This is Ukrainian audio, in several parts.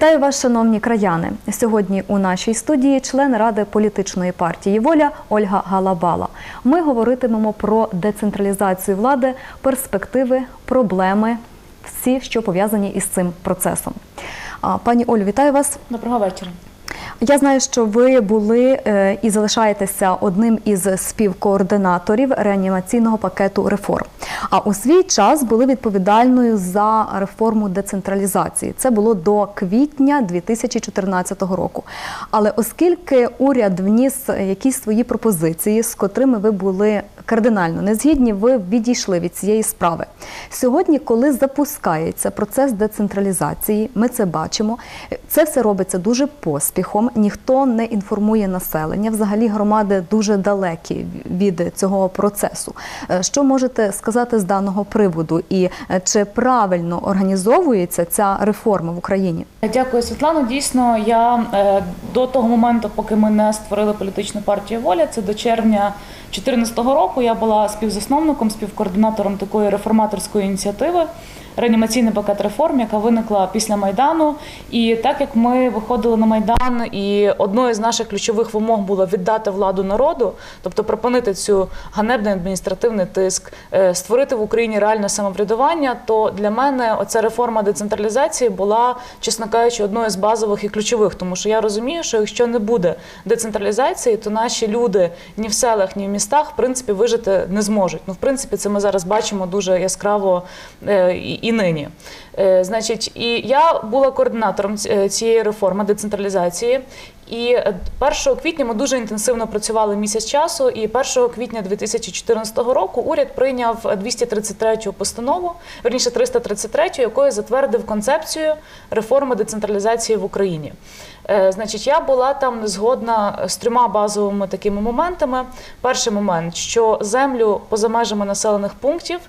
Вітаю вас, шановні краяни. Сьогодні у нашій студії член ради політичної партії Воля Ольга Галабала. Ми говоритимемо про децентралізацію влади, перспективи, проблеми, всі, що пов'язані із цим процесом. Пані Олю, вітаю вас. Доброго вечора. Я знаю, що ви були е, і залишаєтеся одним із співкоординаторів реанімаційного пакету реформ. А у свій час були відповідальною за реформу децентралізації. Це було до квітня 2014 року. Але оскільки уряд вніс якісь свої пропозиції, з котрими ви були кардинально не згідні, ви відійшли від цієї справи. Сьогодні, коли запускається процес децентралізації, ми це бачимо. Це все робиться дуже поспіхом. Ніхто не інформує населення. Взагалі громади дуже далекі від цього процесу. Е, Що можете сказати з даного приводу? І е, чи правильно організовується ця реформа в Україні? Дякую, Світлано. Дійсно, я е, до того моменту, поки ми не створили політичну партію воля, це до червня 2014 року. Я була співзасновником, співкоординатором такої реформаторської ініціативи. Реанімаційний пакет реформ, яка виникла після майдану, і так як ми виходили на майдан, і одною з наших ключових вимог було віддати владу народу, тобто припинити цю ганебний адміністративний тиск, е, створити в Україні реальне самоврядування, то для мене оця реформа децентралізації була, чесно кажучи, одною з базових і ключових, тому що я розумію, що якщо не буде децентралізації, то наші люди ні в селах, ні в містах в принципі вижити не зможуть. Ну, в принципі, це ми зараз бачимо дуже яскраво е, і, нині. Е, Значить, і я була координатором е, цієї реформи децентралізації. І е, 1 квітня ми дуже інтенсивно працювали місяць часу. І 1 квітня 2014 року уряд прийняв 233 постанову, верніше 333, якою затвердив концепцію реформи децентралізації в Україні. Е, Значить, я була там згодна з трьома базовими такими моментами. Перший момент, що землю поза межами населених пунктів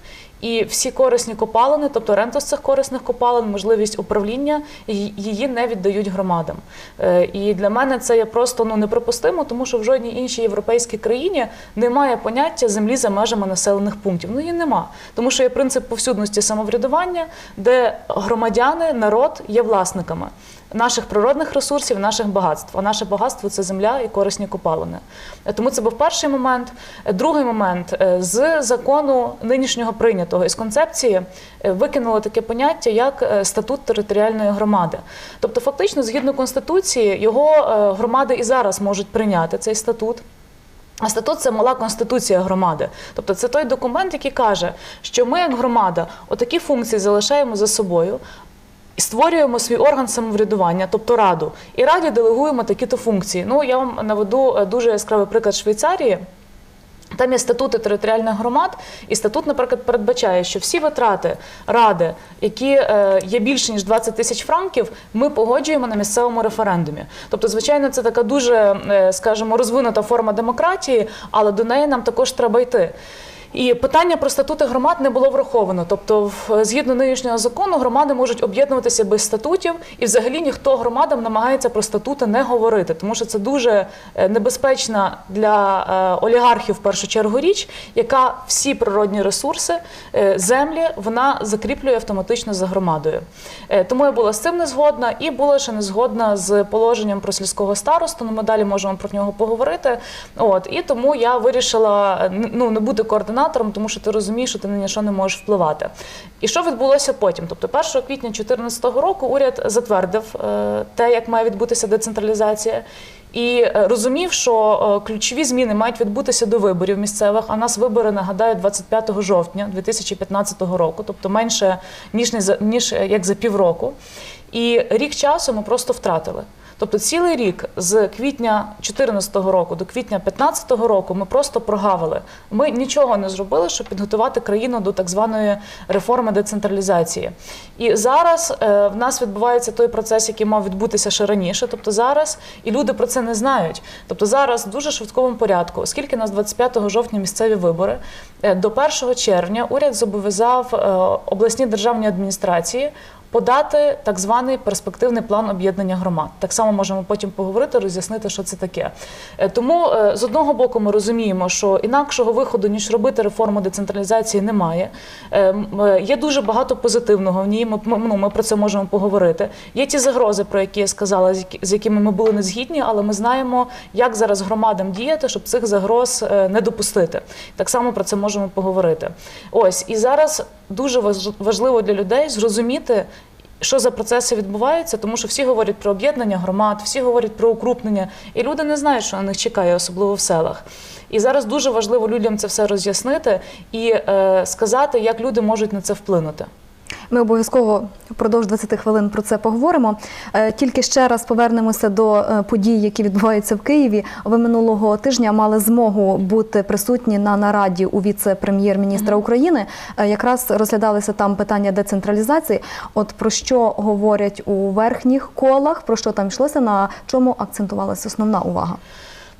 і всі корисні копалини, тобто ренту з цих корисних копалин, можливість управління її не віддають громадам. Е, І для мене це є просто ну неприпустимо, тому що в жодній іншій європейській країні немає поняття землі за межами населених пунктів. Ну її нема, тому що є принцип повсюдності самоврядування, де громадяни, народ є власниками. Наших природних ресурсів, наших багатств. А наше багатство це земля і корисні копалини. Тому це був перший момент. Другий момент е, з закону нинішнього прийнятого із концепції е, викинули таке поняття як е, статут територіальної громади. Тобто, фактично, згідно конституції, його громади і зараз можуть прийняти цей статут. А статут це мала конституція громади. Тобто це той документ, який каже, що ми, як громада, отакі функції залишаємо за собою. Створюємо свій орган самоврядування, тобто раду, і раді делегуємо такі-то функції. Ну я вам наведу е, дуже яскравий приклад Швейцарії. Там є статути територіальних громад, і статут, наприклад, передбачає, що всі витрати ради, які е, є більше ніж 20 тисяч франків, ми погоджуємо на місцевому референдумі. Тобто, звичайно, це така дуже, е, скажімо, розвинута форма демократії, але до неї нам також треба йти. І питання про статути громад не було враховано. Тобто, згідно нинішнього закону, громади можуть об'єднуватися без статутів, і взагалі ніхто громадам намагається про статути не говорити, тому що це дуже е, небезпечна для е, олігархів в першу чергу річ, яка всі природні ресурси е, землі вона закріплює автоматично за громадою. Тому я була з цим не згодна, і була ще не згодна з положенням про сільського старосту. Ну, ми далі можемо про нього поговорити. От і тому я вирішила ну не бути координатором, тому що ти розумієш, що ти на що не можеш впливати. І що відбулося потім? Тобто, 1 квітня 2014 року уряд затвердив е, те, як має відбутися децентралізація. І е, розумів, що е, ключові зміни мають відбутися до виборів місцевих. А нас вибори нагадаю 25 жовтня 2015 року, тобто менше ніж ніж як за півроку. І рік часу ми просто втратили. Тобто цілий рік з квітня 2014 року до квітня 2015 року ми просто прогавили. Ми нічого не зробили, щоб підготувати країну до так званої реформи децентралізації. І зараз е, в нас відбувається той процес, який мав відбутися ще раніше. Тобто зараз і люди про це не знають. Тобто зараз в дуже швидкому порядку, оскільки у нас 25 жовтня місцеві вибори, е, до 1 червня уряд зобов'язав е, обласні державні адміністрації подати так званий перспективний план об'єднання громад. Так само можемо потім поговорити, роз'яснити, що це таке. Е, Тому е, з одного боку ми розуміємо, що інакшого виходу ніж робити реформу децентралізації немає. Е, Є дуже багато позитивного в ній. Ми, ну, ми про це можемо поговорити. Є ті загрози, про які я сказала, з якими ми були не згідні, але ми знаємо, як зараз громадам діяти, щоб цих загроз не допустити. Так само про це можемо поговорити. Ось і зараз дуже важ- важливо для людей зрозуміти. Що за процеси відбуваються, тому що всі говорять про об'єднання громад, всі говорять про укрупнення, і люди не знають, що на них чекає, особливо в селах. І зараз дуже важливо людям це все роз'яснити і е, сказати, як люди можуть на це вплинути. Ми обов'язково впродовж 20 хвилин про це поговоримо. Е, Тільки ще раз повернемося до е, подій, які відбуваються в Києві. Ви минулого тижня мали змогу бути присутні на нараді у віце-прем'єр-міністра України. Е, Якраз розглядалися там питання децентралізації. От про що говорять у верхніх колах, про що там йшлося, на чому акцентувалася основна увага?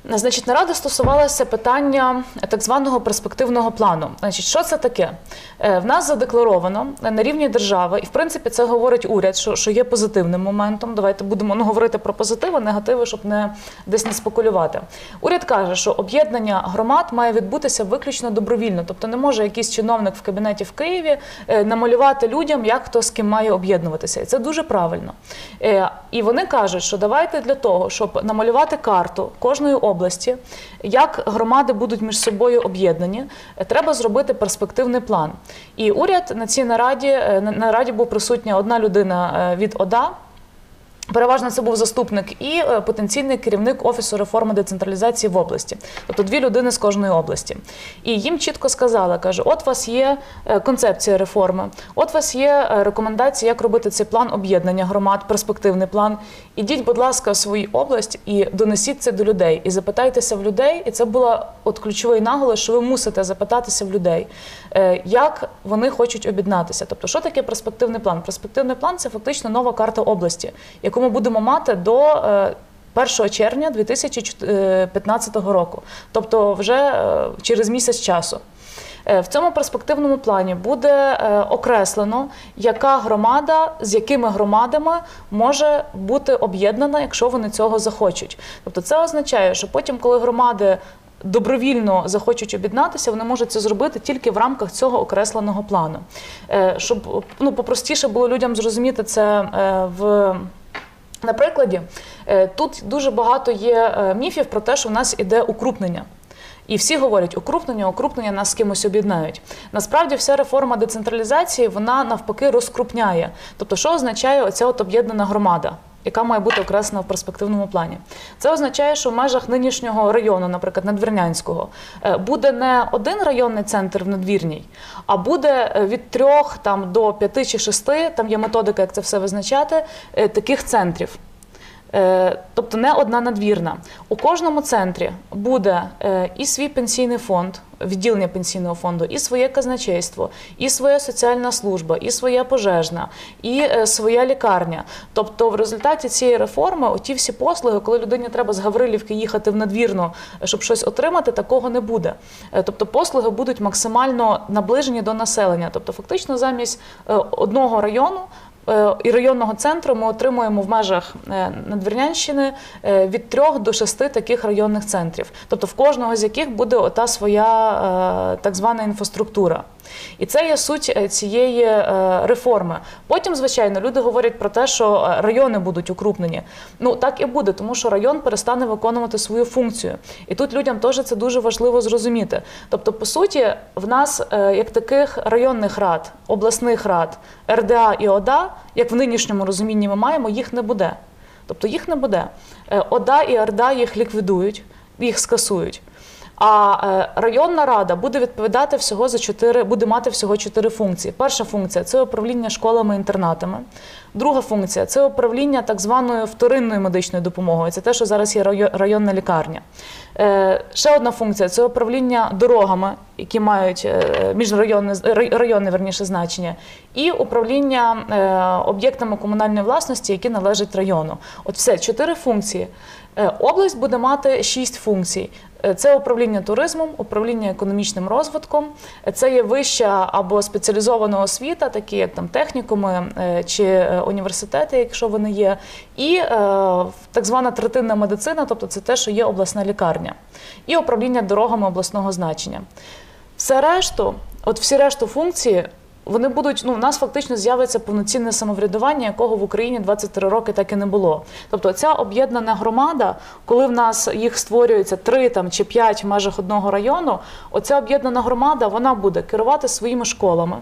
Значить, нарада стосувалася питання так званого перспективного плану. Значить, що це таке? Е, В нас задекларовано на рівні держави, і в принципі це говорить уряд, що, що є позитивним моментом. Давайте будемо ну, говорити про позитиви, негативи, щоб не десь не спекулювати. Уряд каже, що об'єднання громад має відбутися виключно добровільно, тобто не може якийсь чиновник в кабінеті в Києві е, намалювати людям, як хто з ким має об'єднуватися. І це дуже правильно. Е, І вони кажуть, що давайте для того, щоб намалювати карту кожної області, як громади будуть між собою об'єднані, треба зробити перспективний план. І уряд на цій нараді е, на нараді був присутня одна людина е, від ОДА. Переважно це був заступник і е, потенційний керівник офісу реформи децентралізації в області, тобто дві людини з кожної області. І їм чітко сказали, каже: от у вас є е, концепція реформи, от у вас є е, рекомендації, як робити цей план об'єднання громад, перспективний план. Ідіть, будь ласка, в свою область і донесіть це до людей, і запитайтеся в людей. І це була от ключовий наголос, що ви мусите запитатися в людей, як вони хочуть об'єднатися. Тобто, що таке перспективний план? Перспективний план це фактично нова карта області, яку ми будемо мати до. е, 1 червня 2015 року, тобто вже е, через місяць часу. Е, В цьому перспективному плані буде е, окреслено, яка громада з якими громадами може бути об'єднана, якщо вони цього захочуть. Тобто, це означає, що потім, коли громади добровільно захочуть об'єднатися, вони можуть це зробити тільки в рамках цього окресленого плану. Е, Щоб ну, попростіше було людям зрозуміти це е, в. На прикладі, е, тут дуже багато є е, міфів про те, що в нас іде укрупнення. І всі говорять, укрупнення, укрупнення нас з кимось об'єднають. Насправді, вся реформа децентралізації вона навпаки розкрупняє. Тобто, що означає оця от об'єднана громада? Яка має бути окреслена в перспективному плані, це означає, що в межах нинішнього району, наприклад, Надвірнянського, е, буде не один районний центр в Надвірній, а буде е, від трьох там до п'яти чи шести. Там є методика, як це все визначати, е, таких центрів. Е, Тобто не одна надвірна. У кожному центрі буде е, і свій пенсійний фонд, відділення пенсійного фонду, і своє казначейство, і своя соціальна служба, і своя пожежна, і е, своя лікарня. Тобто, в результаті цієї реформи, оті всі послуги, коли людині треба з Гаврилівки їхати в надвірну, щоб щось отримати, такого не буде. Тобто послуги будуть максимально наближені до населення. Тобто, фактично, замість одного району. Е, І районного центру ми отримуємо в межах е, Надвірнянщини е, від трьох до шести таких районних центрів, тобто в кожного з яких буде ота своя так звана інфраструктура. І це є суть цієї реформи. Потім, звичайно, люди говорять про те, що райони будуть укрупнені. Ну так і буде, тому що район перестане виконувати свою функцію. І тут людям теж це дуже важливо зрозуміти. Тобто, по суті, в нас як таких районних рад, обласних рад, РДА і ОДА, як в нинішньому розумінні ми маємо, їх не буде. Тобто їх не буде. Е, ОДА і РДА їх ліквідують, їх скасують. А е, районна рада буде відповідати всього за чотири, буде мати всього чотири функції. Перша функція це управління школами-інтернатами. Друга функція це управління так званою вторинною медичною допомогою. Це те, що зараз є районна лікарня. Е, Ще одна функція це управління дорогами, які мають е, міжрайонне районне верніше значення, і управління об'єктами комунальної власності, які належать району. От все чотири функції. Область буде мати шість функцій. Це управління туризмом, управління економічним розвитком, це є вища або спеціалізована освіта, такі як там технікуми е, чи е, університети, якщо вони є, і е, так звана третинна медицина, тобто це те, що є обласна лікарня, і управління дорогами обласного значення. Все решту, от всі решту функції. Вони будуть, ну, у нас фактично з'явиться повноцінне самоврядування, якого в Україні 23 роки так і не було. Тобто ця об'єднана громада, коли в нас їх створюється три там чи п'ять в межах одного району, оця об'єднана громада вона буде керувати своїми школами.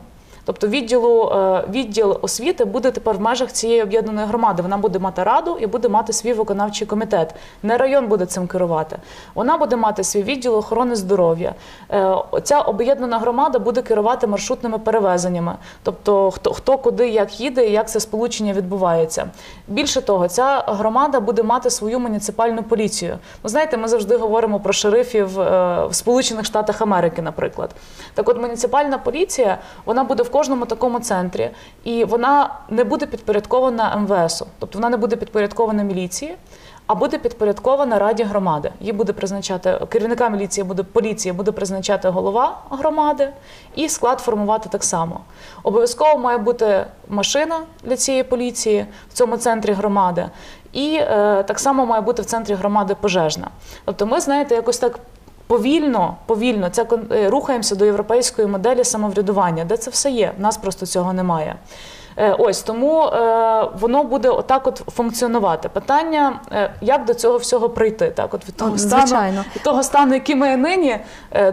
Тобто відділу е, відділ освіти буде тепер в межах цієї об'єднаної громади. Вона буде мати раду і буде мати свій виконавчий комітет. Не район буде цим керувати. Вона буде мати свій відділ охорони здоров'я. Е, Ця об'єднана громада буде керувати маршрутними перевезеннями, тобто хто хто куди як їде і як це сполучення відбувається. Більше того, ця громада буде мати свою муніципальну поліцію. Ви знаєте, ми завжди говоримо про шерифів е, в Сполучених Штатах Америки, наприклад. Так, от муніципальна поліція вона буде в кожному такому центрі, і вона не буде підпорядкована МВСу, тобто вона не буде підпорядкована міліції. А буде підпорядкована раді громади. Її буде призначати керівника міліції, буде поліції, буде призначати голова громади, і склад формувати так само. Обов'язково має бути машина для цієї поліції в цьому центрі громади, і е, так само має бути в центрі громади пожежна. Тобто, ми знаєте, якось так повільно, повільно це рухаємося до європейської моделі самоврядування, де це все є. В нас просто цього немає. Е, Ось тому е, воно буде отак от функціонувати. Питання, е, як до цього всього прийти, так от від того Ну, стану, звичайно. від того стану, який ми нині,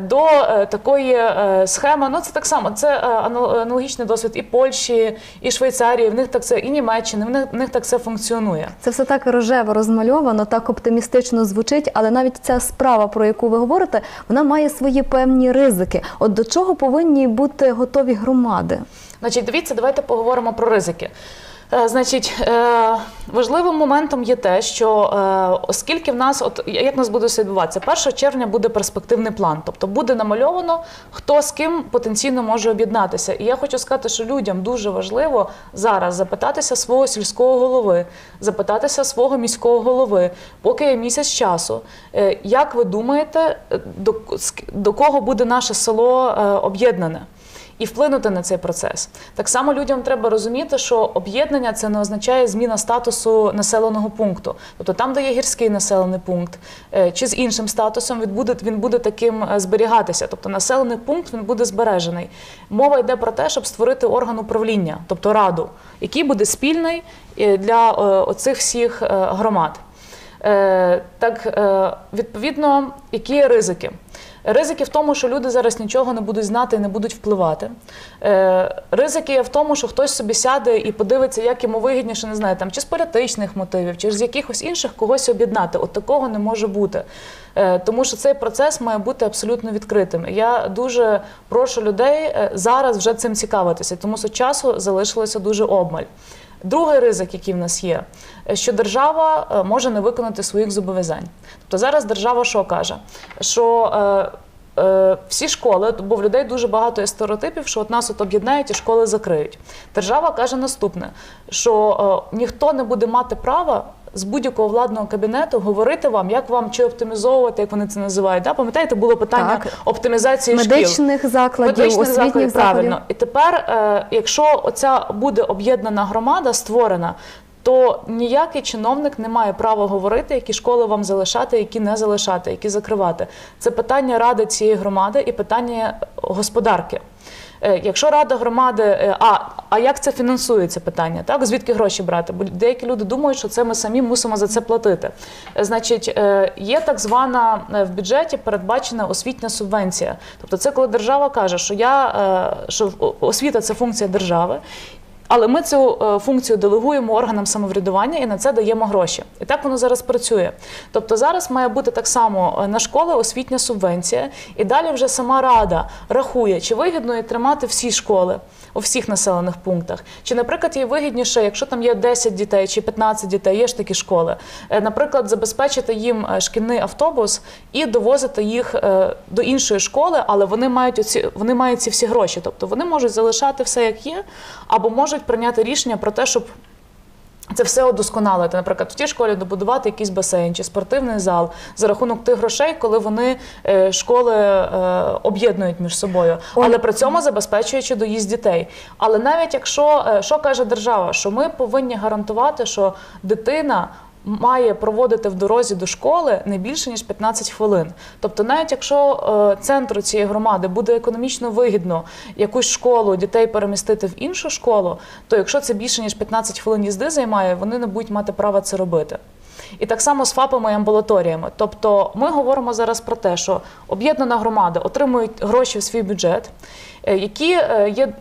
до такої схеми. Ну це так само. Це аналогічний досвід і Польщі, і Швейцарії. В них так це і Німеччини. В них, в них так це функціонує. Це все так рожево розмальовано, так оптимістично звучить, але навіть ця справа, про яку ви говорите, вона має свої певні ризики. От до чого повинні бути готові громади? Значить, дивіться, давайте поговоримо про ризики. Е, Значить, е, важливим моментом є те, що е, оскільки в нас, от як нас буде все відбуватися, 1 червня буде перспективний план, тобто буде намальовано, хто з ким потенційно може об'єднатися. І я хочу сказати, що людям дуже важливо зараз запитатися свого сільського голови, запитатися свого міського голови, поки є місяць часу. Як ви думаєте, до, до кого буде наше село об'єднане? І вплинути на цей процес. Так само людям треба розуміти, що об'єднання це не означає зміна статусу населеного пункту. Тобто там, де є гірський населений пункт, е, чи з іншим статусом він буде, він буде таким е, зберігатися. Тобто населений пункт він буде збережений. Мова йде про те, щоб створити орган управління, тобто раду, який буде спільний е, для оцих всіх громад. Так, відповідно, які є ризики? Ризики в тому, що люди зараз нічого не будуть знати і не будуть впливати. Е, Ризики є в тому, що хтось собі сяде і подивиться, як йому вигідніше, не знаю, там чи з політичних мотивів, чи з якихось інших когось об'єднати. От такого не може бути. Е, Тому що цей процес має бути абсолютно відкритим. Я дуже прошу людей е, зараз вже цим цікавитися, тому що часу залишилося дуже обмаль. Другий ризик, який в нас є, е, що держава е, може не виконати своїх зобов'язань. Тобто зараз держава що каже? Що е, всі школи, бо в людей дуже багато є стереотипів, що от нас от об'єднають і школи закриють. Держава каже наступне: що ніхто не буде мати права. З будь-якого владного кабінету говорити вам, як вам чи оптимізовувати, як вони це називають. Да? Пам'ятаєте, було питання Так. оптимізації шкіл. Медичних закладів, Медичних освітніх закладів, закладів. правильно. І тепер, е, якщо оця буде об'єднана громада створена, то ніякий чиновник не має права говорити, які школи вам залишати, які не залишати, які закривати. Це питання ради цієї громади і питання господарки. Е, Якщо рада громади, е, а, а як це фінансується питання? Так звідки гроші брати? Бо деякі люди думають, що це ми самі мусимо за це платити. Е, Значить, є так звана в бюджеті передбачена освітня субвенція. Тобто, це коли держава каже, що я що освіта це функція держави. Але ми цю е, функцію делегуємо органам самоврядування і на це даємо гроші. І так воно зараз працює. Тобто зараз має бути так само е, на школи освітня субвенція, і далі вже сама рада рахує, чи вигідно їй тримати всі школи у всіх населених пунктах. Чи, наприклад, їй вигідніше, якщо там є 10 дітей чи 15 дітей, є ж такі школи, е, наприклад, забезпечити їм е, шкільний автобус і довозити їх е, до іншої школи, але вони мають оці, вони мають ці всі гроші. Тобто вони можуть залишати все як є, або можуть прийняти рішення про те, щоб Це все удосконалити. Наприклад, в тій школі добудувати якийсь басейн чи спортивний зал за рахунок тих грошей, коли вони е, школи е, об'єднують між собою, але при цьому забезпечуючи доїзд дітей. Але навіть якщо е, що каже держава, що ми повинні гарантувати, що дитина. Має проводити в дорозі до школи не більше ніж 15 хвилин. Тобто, навіть якщо е, центру цієї громади буде економічно вигідно якусь школу дітей перемістити в іншу школу, то якщо це більше ніж 15 хвилин їзди займає, вони не будуть мати права це робити. І так само з ФАПами і амбулаторіями. Тобто, ми говоримо зараз про те, що об'єднана громада отримує гроші в свій бюджет, е, які е, є.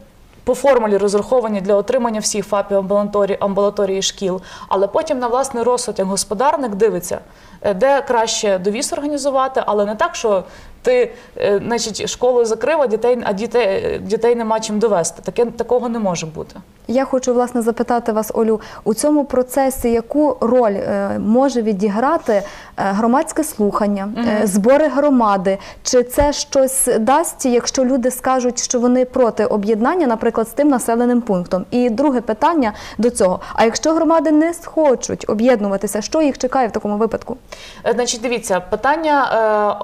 По формулі розраховані для отримання всіх ФАПів амбулаторії, амбулаторії шкіл, але потім на власний розсуд як господарник дивиться, е, де краще довіз організувати, але не так, що ти е, значить, школу закрив, а дітей, а дітей, дітей нема чим довести. Таке такого не може бути. Я хочу власне запитати вас, Олю, у цьому процесі яку роль е, може відіграти е, громадське слухання, е, збори громади? Чи це щось дасть, якщо люди скажуть, що вони проти об'єднання, наприклад, з тим населеним пунктом? І друге питання до цього: а якщо громади не схочуть об'єднуватися, що їх чекає в такому випадку? Значить, дивіться, питання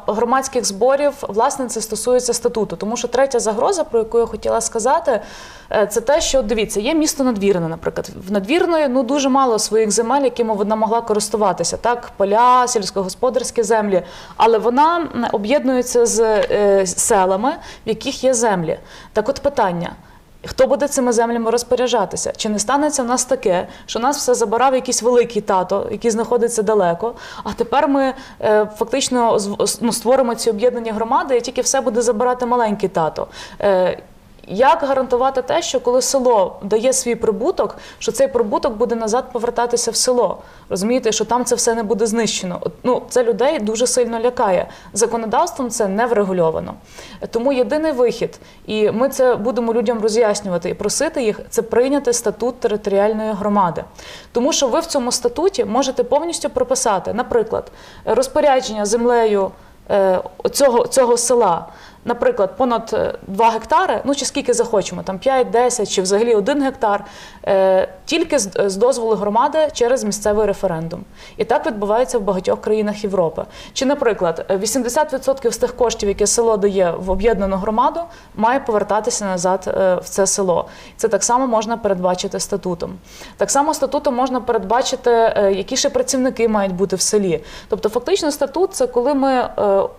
громадських зборів, власне, це стосується статуту. Тому що третя загроза, про яку я хотіла сказати, е, це те, що дивіться, є місто надвірне, наприклад. В надвірної ну дуже мало своїх земель, якими вона могла користуватися. Так, поля, сільськогосподарські землі, але вона об'єднується з е, селами, в яких є землі. Так, от питання. Хто буде цими землями розпоряджатися? Чи не станеться в нас таке, що нас все забирав якийсь великий тато, який знаходиться далеко? А тепер ми е, фактично ну, створимо ці об'єднані громади, і тільки все буде забирати маленький тато. Е, як гарантувати те, що коли село дає свій прибуток, що цей прибуток буде назад повертатися в село? Розумієте, що там це все не буде знищено? Ну це людей дуже сильно лякає. Законодавством це не врегульовано. Тому єдиний вихід, і ми це будемо людям роз'яснювати і просити їх, це прийняти статут територіальної громади. Тому що ви в цьому статуті можете повністю прописати, наприклад, розпорядження землею е, цього, цього села. Наприклад, понад 2 гектари, ну чи скільки захочемо, там 5, 10 чи взагалі 1 гектар, е, тільки з, дозволу громади через місцевий референдум. І так відбувається в багатьох країнах Європи. Чи, наприклад, е, 80% з тих коштів, які село дає в об'єднану громаду, має повертатися назад е, в це село. Це так само можна передбачити статутом. Так само статутом можна передбачити, е, які ще працівники мають бути в селі. Тобто, фактично, статут це коли ми е,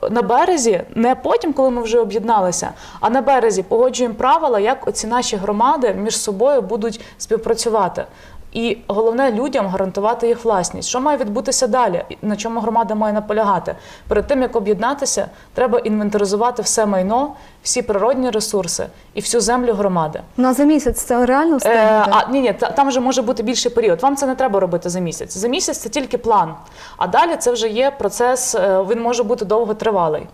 на березі, не потім, коли ми вже об'єдналися, а на березі погоджуємо правила, як оці наші громади між собою будуть співпрацювати. І головне людям гарантувати їх власність. Що має відбутися далі? На чому громада має наполягати? Перед тим як об'єднатися, треба інвентаризувати все майно, всі природні ресурси і всю землю громади. Ну а за місяць це реально Е, а ні, ні, там вже може бути більший період. Вам це не треба робити за місяць. За місяць це тільки план. А далі це вже є процес, е, він може бути довготривалий.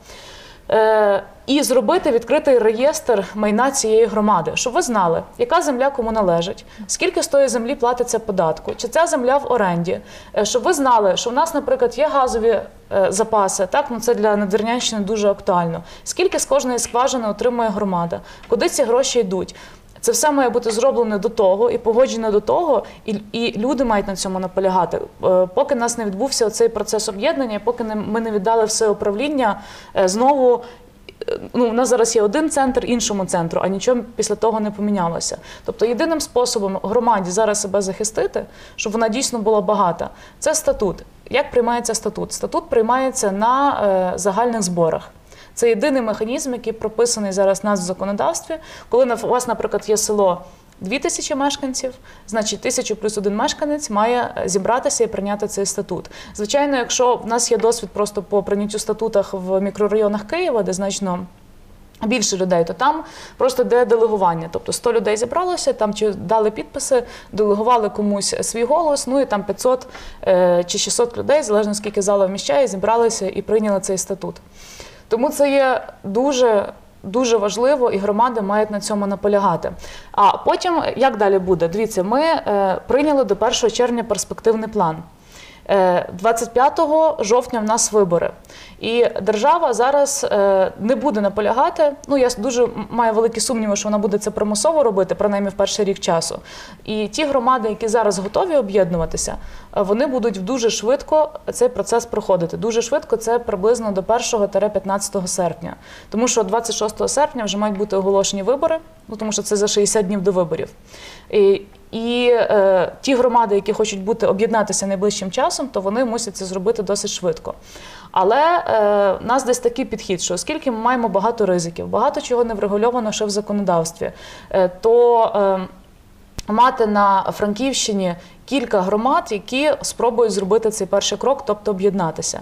Е, і зробити відкритий реєстр майна цієї громади, щоб ви знали, яка земля кому належить, скільки з тої землі платиться податку, чи ця земля в оренді, Е, щоб ви знали, що в нас, наприклад, є газові е, запаси. Так, ну це для Надвірнянщини дуже актуально. Скільки з кожної скважини отримує громада, куди ці гроші йдуть. Це все має бути зроблено до того і погоджено до того, і, і люди мають на цьому наполягати. Е, Поки нас не відбувся цей процес об'єднання, поки ми не віддали все управління е, знову. е, Ну, у нас зараз є один центр іншому центру, а нічого після того не помінялося. Тобто, єдиним способом громаді зараз себе захистити, щоб вона дійсно була багата, це статут. Як приймається статут? Статут приймається на е, загальних зборах. Це єдиний механізм, який прописаний зараз у нас в законодавстві. Коли у вас, наприклад, є село 2 тисячі мешканців, значить тисячу плюс один мешканець має е, зібратися і прийняти цей статут. Звичайно, якщо в нас є досвід просто по прийняттю статутах в мікрорайонах Києва, де значно. Більше людей, то там просто де делегування. Тобто 100 людей зібралося, там чи дали підписи, делегували комусь свій голос, ну і там 500 е, чи 600 людей, залежно скільки зала вміщає, зібралися і прийняли цей статут. Тому це є дуже. Дуже важливо, і громади мають на цьому наполягати. А потім як далі буде? Дивіться, ми е, прийняли до 1 червня перспективний план. Е, 25 жовтня в нас вибори. І держава зараз е, не буде наполягати. Ну я дуже маю великі сумніви, що вона буде це примусово робити, принаймні в перший рік часу. І ті громади, які зараз готові об'єднуватися, е, вони будуть дуже швидко цей процес проходити. Дуже швидко це приблизно до 1-15 серпня. Тому що 26 серпня вже мають бути оголошені вибори, ну тому що це за 60 днів до виборів. І, і е, ті громади, які хочуть бути об'єднатися найближчим часом, то вони мусять це зробити досить швидко. Але е, в нас десь такий підхід, що оскільки ми маємо багато ризиків, багато чого не врегульовано ще в законодавстві, е, то е, мати на Франківщині кілька громад, які спробують зробити цей перший крок, тобто об'єднатися.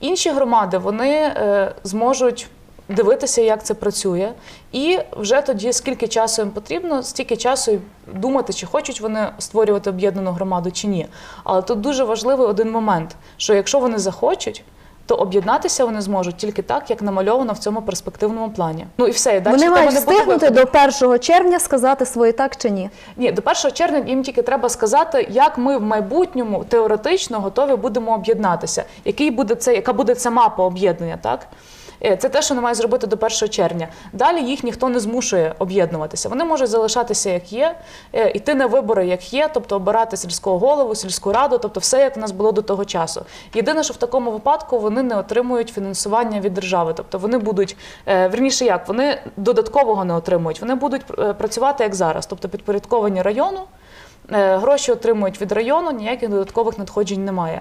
Інші громади вони е, зможуть. Дивитися, як це працює, і вже тоді, скільки часу їм потрібно, стільки часу й думати, чи хочуть вони створювати об'єднану громаду чи ні. Але тут дуже важливий один момент: що якщо вони захочуть, то об'єднатися вони зможуть тільки так, як намальовано в цьому перспективному плані. Ну і все, і далі Вони мають встигнути до 1 червня сказати своє так чи ні. Ні, до 1 червня їм тільки треба сказати, як ми в майбутньому теоретично готові будемо об'єднатися. Який буде це, яка буде ця мапа об'єднання, так? Е, Це те, що вони мають зробити до 1 червня. Далі їх ніхто не змушує об'єднуватися. Вони можуть залишатися як є, е, йти на вибори як є, тобто обирати сільського голову, сільську раду, тобто все як в нас було до того часу. Єдине, що в такому випадку вони не отримують фінансування від держави. Тобто вони будуть е, верніше, як вони додаткового не отримують. Вони будуть працювати як зараз, тобто підпорядковані району. Гроші отримують від району, ніяких додаткових надходжень немає.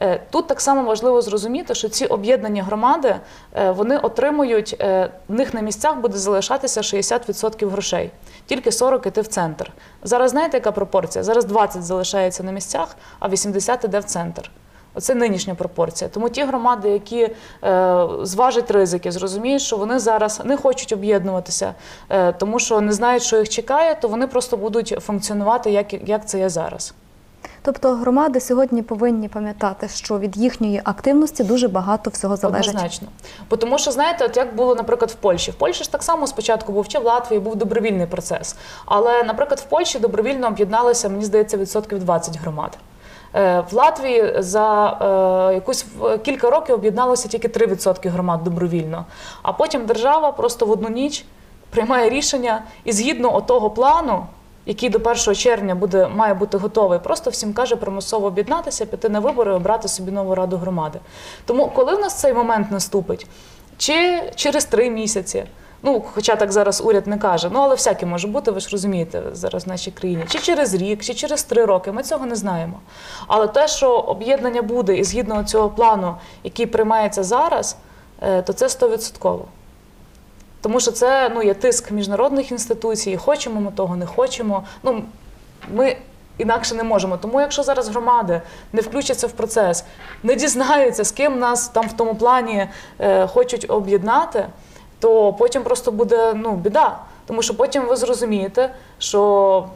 Е, Тут так само важливо зрозуміти, що ці об'єднані громади е, вони отримують, е, в них на місцях буде залишатися 60% грошей, тільки 40 іти в центр. Зараз знаєте, яка пропорція? Зараз 20 залишається на місцях, а 80 іде в центр. Оце нинішня пропорція. Тому ті громади, які е, зважать ризики, зрозуміють, що вони зараз не хочуть об'єднуватися, е, тому що не знають, що їх чекає, то вони просто будуть функціонувати, як, як це є зараз. Тобто громади сьогодні повинні пам'ятати, що від їхньої активності дуже багато всього залежить. Однозначно. Бо тому що, знаєте, от як було, наприклад, в Польщі. В Польщі ж так само спочатку був чи в Латвії був добровільний процес. Але, наприклад, в Польщі добровільно об'єдналися, мені здається, відсотків 20 громад. Е, В Латвії за е, якусь кілька років об'єдналося тільки 3% громад добровільно. А потім держава просто в одну ніч приймає рішення і згідно отого плану, який до 1 червня буде, має бути готовий, просто всім каже примусово об'єднатися, піти на вибори обрати собі нову раду громади. Тому коли в нас цей момент наступить, чи через три місяці, ну хоча так зараз уряд не каже, ну але всяке може бути, ви ж розумієте зараз в нашій країні, чи через рік, чи через три роки, ми цього не знаємо. Але те, що об'єднання буде і згідно цього плану, який приймається зараз, е, то це стовідсотково. Тому що це ну, є тиск міжнародних інституцій, хочемо ми того, не хочемо. Ну, ми інакше не можемо. Тому якщо зараз громади не включаться в процес, не дізнаються, з ким нас там в тому плані е, хочуть об'єднати, то потім просто буде ну, біда. Тому що потім ви зрозумієте, що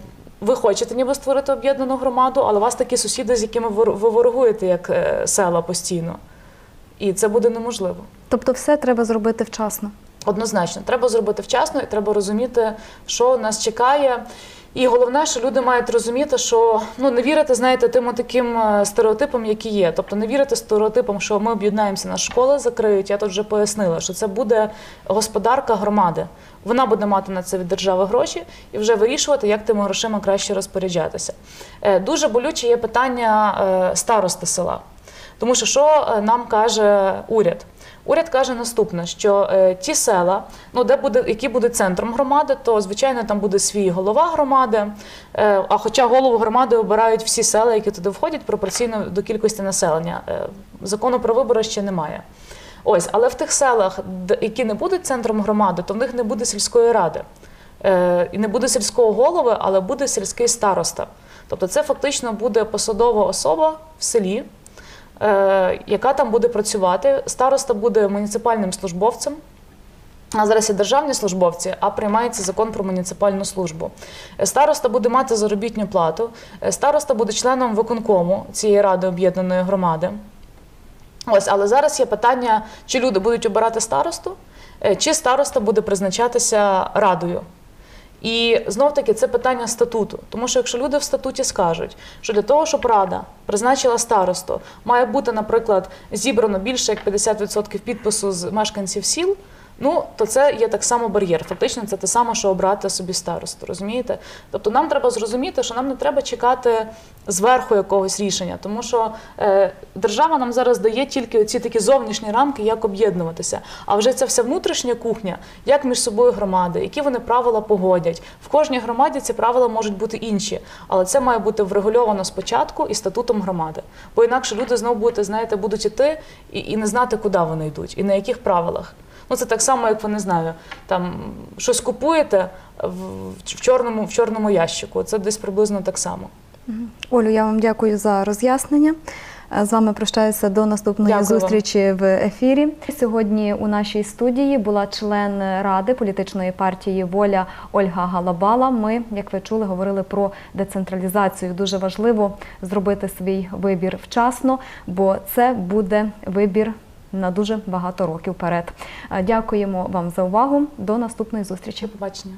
ви хочете ніби створити об'єднану громаду, але у вас такі сусіди, з якими ви ворогуєте як е, села постійно. І це буде неможливо. Тобто, все треба зробити вчасно. Однозначно, треба зробити вчасно і треба розуміти, що нас чекає. І головне, що люди мають розуміти, що ну не вірити, знаєте, тим таким е, стереотипам, які є. Тобто не вірити стереотипам, що ми об'єднаємося, на школи закриють. Я тут вже пояснила, що це буде господарка громади. Вона буде мати на це від держави гроші і вже вирішувати, як тими грошима краще розпоряджатися. Е, Дуже болюче є питання е, старости села. Тому що що нам каже уряд? Уряд каже наступне: що е, ті села, ну де буде, які будуть центром громади, то звичайно там буде свій голова громади. Е, а хоча голову громади обирають всі села, які туди входять, пропорційно до кількості населення. Е, закону про вибори ще немає. Ось, але в тих селах, які не будуть центром громади, то в них не буде сільської ради. І не буде сільського голови, але буде сільський староста. Тобто це фактично буде посадова особа в селі, яка там буде працювати. Староста буде муніципальним службовцем. А зараз є державні службовці, а приймається закон про муніципальну службу. Е, Староста буде мати заробітну плату. Е, Староста буде членом виконкому цієї ради об'єднаної громади. Ось, але зараз є питання, чи люди будуть обирати старосту, е, чи староста буде призначатися радою. І знов таки це питання статуту. Тому що якщо люди в статуті скажуть, що для того, щоб рада призначила старосту, має бути, наприклад, зібрано більше як 50% підпису з мешканців сіл. Ну, то це є так само бар'єр. Фактично, це те саме, що обрати собі старосту, розумієте? Тобто нам треба зрозуміти, що нам не треба чекати зверху якогось рішення, тому що е, держава нам зараз дає тільки ці такі зовнішні рамки, як об'єднуватися. А вже ця вся внутрішня кухня, як між собою громади, які вони правила погодять. В кожній громаді ці правила можуть бути інші, але це має бути врегульовано спочатку і статутом громади. Бо інакше люди знову будете, знаєте, будуть іти і, і не знати, куди вони йдуть і на яких правилах. Ну, це так само, як ви не знаю, там щось купуєте в, в, чорному, в чорному ящику. Це десь приблизно так само. Олю, я вам дякую за роз'яснення. Е, З вами прощаюся до наступної Дякую зустрічі в ефірі. Сьогодні у нашій студії була член ради політичної партії Воля Ольга Галабала. Ми, як ви чули, говорили про децентралізацію. Дуже важливо зробити свій вибір вчасно, бо це буде вибір на дуже багато років вперед. Дякуємо вам за увагу. До наступної зустрічі. До побачення.